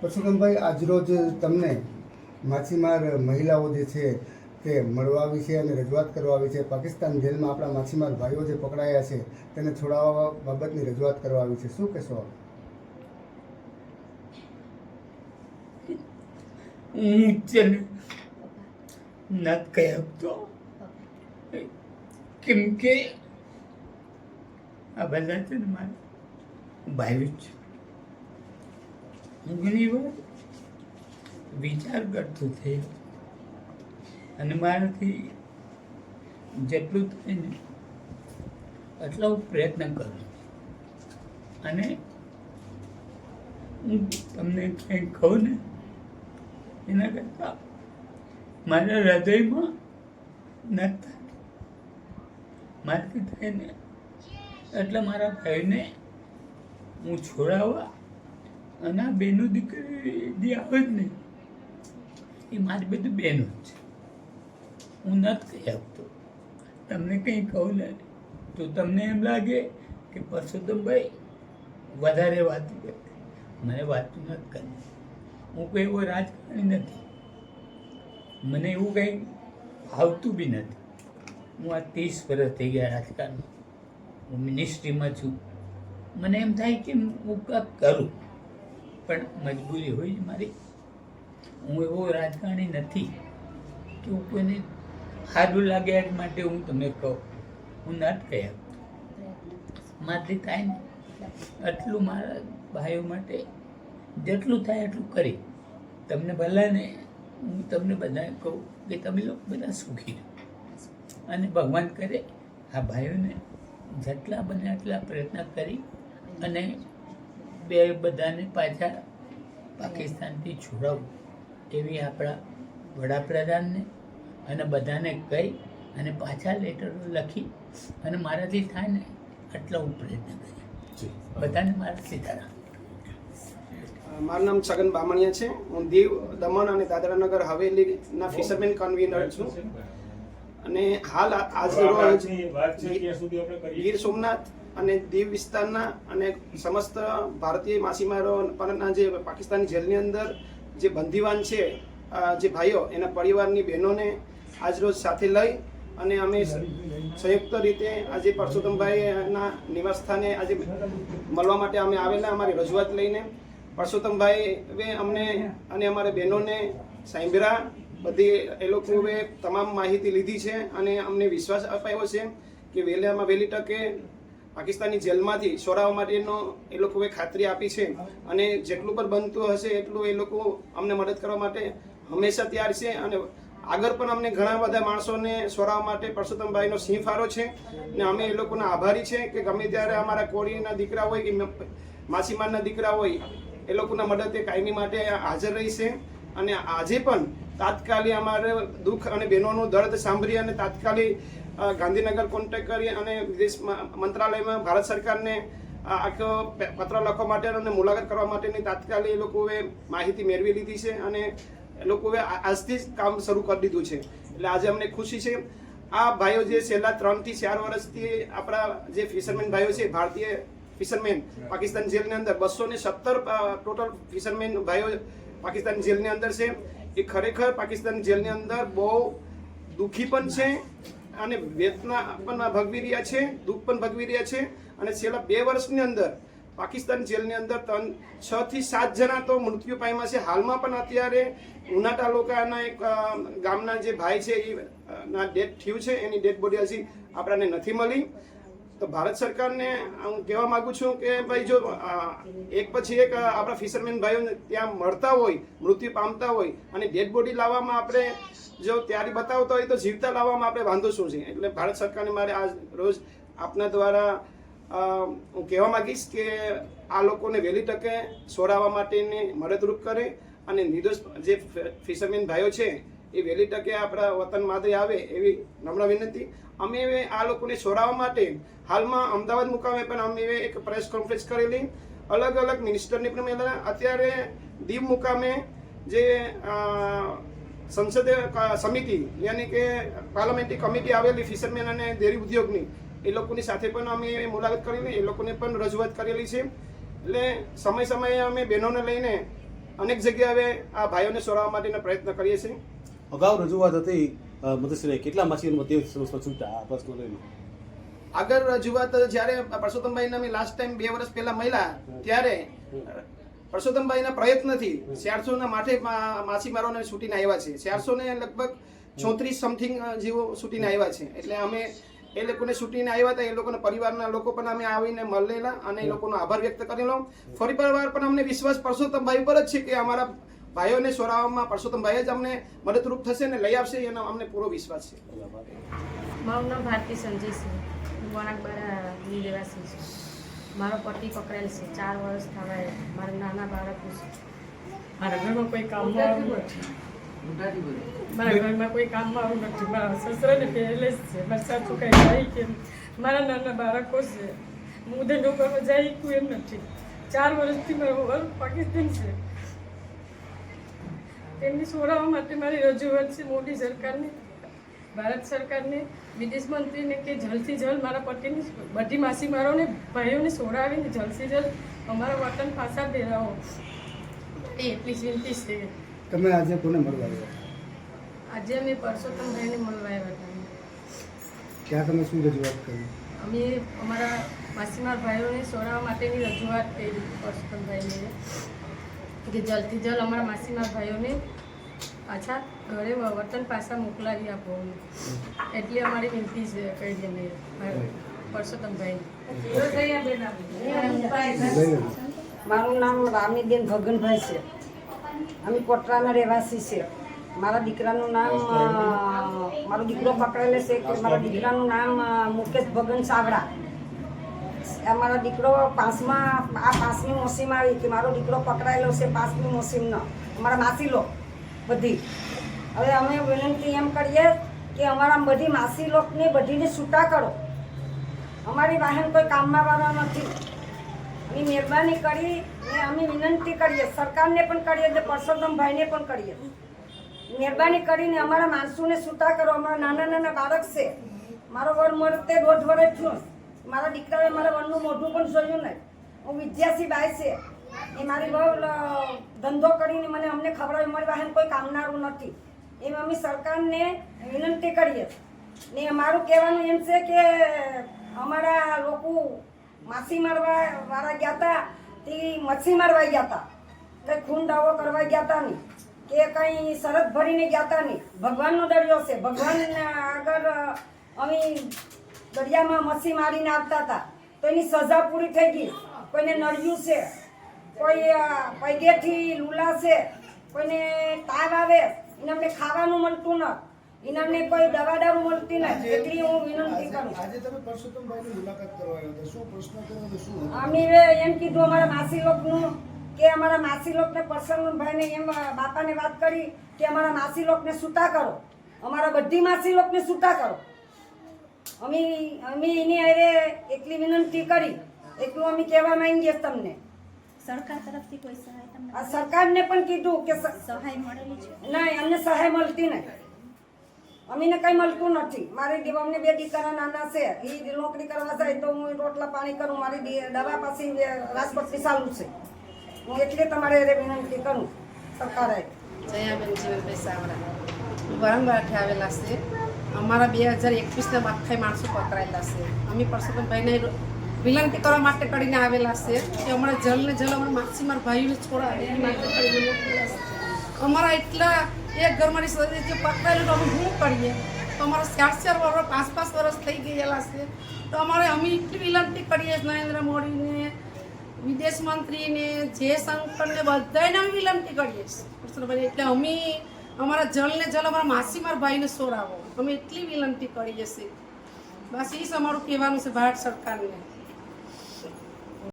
પરસોત્તમભાઈ આજરોજ તમને માછીમાર મહિલાઓ જે છે તે મળવા આવી છે અને રજૂઆત કરવા આવી છે. પાકિસ્તાન જેલમાં આપણા માછીમાર ભાઈઓ જે પકડાયા છે, તેને છોડાવવા બાબતની રજૂઆત કરવા આવી છે. શું કહેશો? હું છે ને નથી કહી શકતો. કેમ કે આ બધા છે ને મારે ભાઈઓ છે. ઘણી વાર વિચાર કરતો થયો અને મારાથી જેટલું થાય ને એટલો હું પ્રયત્ન કરું. અને હું તમને કંઈક કહું ને, એના કરતાં મારા હૃદયમાં નથી મારાથી થાય ને એટલે મારા ભાઈને હું છોડાવવા અને આ બેનો દીકરી જે આવે જ ને એ મારી બધું બહેનો જ છે. હું નથી કહી આપતો તમને કંઈ કહું ને, તો તમને એમ લાગે કે પરસોત્તમભાઈ વધારે વાત કરે. મને વાત નથી કરવી. હું કોઈ એવો રાજકારણી નથી. મને એવું કંઈ આવતું બી નથી. હું આ ત્રીસ વર્ષ થઈ ગયા રાજકારણમાં. હું મિનિસ્ટ્રીમાં છું. મને એમ થાય કે હું કાંઈક કરું. પણ મજબૂરી હોય મારી. હું એવો રાજકારણી નથી કે હું કોઈને સારું લાગે એ માટે હું તમને કહું. હું નથી કહ્યા મારાથી થાય ને એટલું મારા ભાઈઓ માટે જેટલું થાય એટલું કરી. તમને ભલાને હું તમને બધાને કહું કે તમે લોકો બધા સુખી રહો. અને ભગવાન કરે આ ભાઈઓને જેટલા બને એટલા પ્રયત્ન કરી અને બે બધાને પાછા પાકિસ્તાનથી છોડાવવું એવી આપણા વડાપ્રધાનને અને બધાને કહી અને પાછા લેટરો લખી અને મારાથી થાય ને આટલો હું પ્રયત્ન કરી બધાને મારા સીતારામ. મારું નામ છગન બામણિયા છે. હું દીવ દમણ અને દાદરાનગર હવેલીના ફિશરમેન કન્વીનર છું. અને હાલ આજે આજ રોજ ગીર સોમનાથ અને દીવ વિસ્તારના અને સમસ્ત ભારતીય માછીમારો પરના જે પાકિસ્તાની જેલની અંદર જે બંદીવાન છે જે ભાઈઓ, એના પરિવારની બહેનોને આજરોજ સાથે લઈ અને અમે સંયુક્ત રીતે આજે પરસોત્તમભાઈના નિવાસસ્થાને આજે મળવા માટે અમે આવેલા, અમારી રજૂઆત લઈને. પરસોત્તમભાઈ અમને અને અમારા બહેનોને સાંભળ્યા, બધી એ લોકોએ તમામ માહિતી લીધી છે અને અમને વિશ્વાસ અપાયો છે કે વહેલામાં વહેલી તકે પાકિસ્તાની જેલમાંથી છોડાવવા માટેનો એ લોકોએ ખાતરી આપી છે અને જેટલું પણ બનતું હશે એટલું એ લોકો અમને મદદ કરવા માટે હંમેશા તૈયાર છે અને આગળ પણ અમને ઘણા બધા માણસોને છોડાવવા માટે પરસોત્તમભાઈનો સિંહ ફારો છે અને અમે એ લોકોના આભારી છે કે ગમે ત્યારે અમારા કોળીના દીકરા હોય કે માછીમારના દીકરા હોય, એ લોકોના મદદ એ કાયમી માટે હાજર રહી છે અને આજે પણ તાત્કાલિક અમારે દુઃખ અને બહેનોનું દર્દ સાંભળી અને તાત્કાલિક ગાંધીનગર કોન્ટેક કરી અને વિદેશ મંત્રાલયમાં ભારત સરકારને આખો પત્ર લખવા માટે અને મુલાકાત કરવા માટેની તાત્કાલિક એ લોકોએ માહિતી મેળવી લીધી છે અને એ લોકોએ આજથી જ કામ શરૂ કરી દીધું છે. એટલે આજે અમને ખુશી છે. આ ભાઈઓ જે છેલ્લા ત્રણથી ચાર વર્ષથી આપણા જે ફિશરમેન ભાઈઓ છે, ભારતીય ફિશરમેન પાકિસ્તાન જેલની અંદર બસો ને સત્તર ટોટલ ફિશરમેન ભાઈઓ પાકિસ્તાન જેલની અંદર છે. એ ખરેખર પાકિસ્તાન જેલની અંદર બહુ દુઃખી પણ છે અને વેતના પણ ભગવી રહ્યા છે દુઃખ પણ ભગવી રહ્યા છે. અને છેલ્લા બે વર્ષની અંદર પાકિસ્તાન જેલની અંદર ત્રણ છ થી સાત જણા તો મૃત્યુ પામ્યા છે. હાલમાં પણ અત્યારે ઉના તાલુકાના એક ગામના જે ભાઈ છે એ અ, ના ડેથ થયું છે. એની ડેડ બોડી હજી આપણને નથી મળી. તો ભારત સરકારને હું કહેવા માગું છું કે ભાઈ જો એક પછી એક આપણા ફિશરમેન ભાઈઓ ત્યાં મળતા હોય, મૃત્યુ પામતા હોય અને ડેડ બોડી લાવવામાં આપણે જો ત્યારે બતાવતા હોય તો જીવતા લાવવામાં આપણે વાંધો શું છે? એટલે ભારત સરકારને મારે આજ રોજ આપના દ્વારા હું કહેવા માંગીશ કે આ લોકોને વહેલી તકે છોડાવવા માટેની મદદરૂપ કરે અને નિર્દોષ જે ફિશરમેન ભાઈઓ છે એ વહેલી તકે આપણા વતન માદરે આવે એવી નમ્ર વિનંતી. અમે આ લોકોને છોડાવવા માટે હાલમાં અમદાવાદ મુકામે પણ અમે એક પ્રેસ કોન્ફરન્સ કરેલી. અલગ અલગ મિનિસ્ટરની પણ મેળા અત્યારે દીવ મુકામે જે સંસદીય સમિતિ યાની કે પાર્લામેન્ટરી કમિટી આવેલી ફિશરમેન અને ડેરી ઉદ્યોગની, એ લોકોની સાથે પણ અમે મુલાકાત કરેલી. એ લોકોને પણ રજૂઆત કરેલી છે. એટલે સમય સમયે અમે બહેનોને લઈને અનેક જગ્યાએ આ ભાઈઓને સોરાવવા માટેના પ્રયત્ન કરીએ છીએ. અગાઉ રજૂઆત હતી અ, કેટલા માછીમારો તે સમસ્યા છૂટા આ પ્રશ્ન લઈને? આગળ રજૂઆત જ્યારે પરસોત્તમભાઈને અમે લાસ્ટ ટાઈમ બે વર્ષ પહેલા મળ્યા ત્યારે પરસોત્તમભાઈના પ્રયત્નથી ચારસોના માથે માછીમારોને છૂટીને આવ્યા છે. ચારસો લગભગ ચોત્રીસ સમથિંગ જેવો છૂટીને આવ્યા છે. એટલે અમે એ લોકોને છૂટીને આવ્યા હતા એ લોકોના પરિવારના લોકો પણ અમે આવીને મળેલા અને એ લોકોનો આભાર વ્યક્ત કરેલો. ફરી વાર પણ અમને વિશ્વાસ પરસોત્તમભાઈ ઉપર જ છે કે અમારા ભાઈઓને સોરાવામાં પરસોત્તમભાઈ જ અમને મદદરૂપ થશે અને લઈ આવશે એનો અમને પૂરો વિશ્વાસ છે. મારું નામ ભારતી સંજય છે હું વણાકબારા નિવાસી છું. મારો પતિ પકડેલ છે. ચાર વર્ષ થવાય મારા નાના બાળકો છે. મારા ઘરમાં કોઈ નથી મારા ઘરમાં કોઈ કામમાં મારું નથી. મારા સસરાને પહેલે જ છે. મારા સાસુ કાંઈ જાય કે મારા નાના બાળકો છે. હું ધંધો કરવા જાય કોઈ એમ નથી. ચાર વર્ષથી મારો વર પાકિસ્તાન છે. તેમની છોડાવવા માટે મારી રજૂઆત છે મોદી સરકારને. ભારત સરકારને વિદેશ મંત્રીને કે જલ્દથી જલ્દ મારા પતિની બધી માસીમારોને ભાઈઓને છોડાવીને જલ્દથી જલ્દ અમારા વતન પાછા ફેરાવો. એ એટલી વિનંતી છે. તમે આજે કોને મળવા આવ્યા આજે અમે પરસોત્તમભાઈને મળવા આવ્યા હતા. ત્યાં તમે શું રજૂઆત કરી? અમે અમારા માસીમાર ભાઈઓને છોડાવવા માટેની રજૂઆત કરી પરસોત્તમભાઈને. કે જલ્દથી જલ્દ અમારા માસીના ભાઈઓને પાછા ઘરે વતન પાછા મોકલાવી આપો એટલી અમારી વિનંતી છે કહી અમે પરસોત્તમભાઈ. મારું નામ રામીબેન ભગનભાઈ છે. અમે કોટરાના રહેવાસી છે. મારા દીકરાનું નામ મારો દીકરો પકડેલો છે કે મારા દીકરાનું નામ મુકેશ ભગન સાવડા. આ મારા દીકરો પાંચમાં, આ પાંચમી મોસીમ આવી કે મારો દીકરો પકડાયેલો છે પાંચમી મોસીમનો. અમારા માસી લો બધી. હવે અમે વિનંતી એમ કરીએ કે અમારા બધી માસી લોકને બધીને છૂટા કરો. અમારી વાહન કોઈ કામમાં વાળવા નથી. અમે મહેરબાની કરી ને અમે વિનંતી કરીએ. સરકારને પણ કરીએ ને પરસોત્તમભાઈને પણ કરીએ. મહેરબાની કરીને અમારા માણસોને છૂટા કરો. અમારા નાના નાના બાળક છે. મારો વર મરતે દોઢ વર્ષ થયો. મારા દીકરાએ મારા વનનું મોઢું પણ જોયું નહીં. હું વિદ્યાસી બાઈ છે. એ મારી બહુ ધંધો કરીને મને અમને ખબર મારી વાહન કોઈ કામનારું નથી. એમ અમે સરકારને વિનંતી કરીએ. ને અમારું કહેવાનું એમ છે કે અમારા લોકો માછી મારવા વાળા ગયા હતા તે મચ્છી મારવા ગયા હતા કંઈ ખૂન દાવો કરવા ગયા હતા નહીં. કે કંઈ શરત ભરીને ગયા હતા નહીં. ભગવાનનો દરિયો છે. ભગવાન આગળ અમે દરિયામાં મચ્છી મારીને આવતા હતા. તો એની સજા પૂરી થઈ ગઈ. કોઈને નળિયું છે કોઈ પૈગેથી લૂલા છે કોઈને તાવ આવે એને અમને ખાવાનું મળતું ન. એને અમને કોઈ દવા દારૂ મળતી નથી એટલી હું વિનંતી કરું આજે તમે પરસોત્તમભાઈની મુલાકાત કરવા આવ્યા હતા. શું પ્રશ્ન કર્યો શું? અમે એમ કીધું અમારા માસી લોકનું કે અમારા માસી લોકને પરસંગભાઈને એમ બાપાને વાત કરી કે અમારા માસી લોકને સૂતા કરો. અમારા બધી માસી લોકને સૂતા કરો. અમે અમે એની હારે એટલી વિનંતી કરી એટલું અમે કહેવા માંગીએ તમને. સરકાર તરફથી કોઈ સહાય તમને આ સરકારને પણ કીધું કે સહાય મળેલી છે? નહીં અમને સહાય મળતી નહીં. અમીને કંઈ મળતું નથી. મારી દીવામને બે દીકરા નાના છે. એ નોકરી કરવા જાય તો હું રોટલા પાણી કરું. મારી દવા દવા પાછી રાજપત્રી ચાલુ છે. હું એટલે તમારે એને વિનંતી કરું. સરકારે. જયાબેન જીવનભાઈ સાવરા વારંવાર આવેલા છે. અમારા બે હજાર એકવીસના આખા માણસો પકડાયેલા છે. અમે પરસોત્તમભાઈને વિનંતી કરવા માટે કરીને આવેલા છે કે અમારા જલને જલ અમારા માછીમાર ભાઈઓને છોડાવે અમારા એટલા એક ઘરમાંની સદસ્ય જે પકડાયેલું તો અમે શું કરીએ? તો અમારા ચાર ચાર વર્ષ પાંચ પાંચ વર્ષ થઈ ગયેલા છે. તો અમારે અમે એટલી વિનંતી કરીએ નરેન્દ્ર મોદીને, વિદેશ મંત્રીને જયશંકરને બધાને અમે વિનંતી કરીએ છીએ. એટલે અમે અમારા જલને જલ, અમારા માસીમાર ભાઈને સોરાવો. અમે એટલી વિનંતી કરીએ છીએ બસ એ જ અમારું કહેવાનું છે, ભારત સરકારને.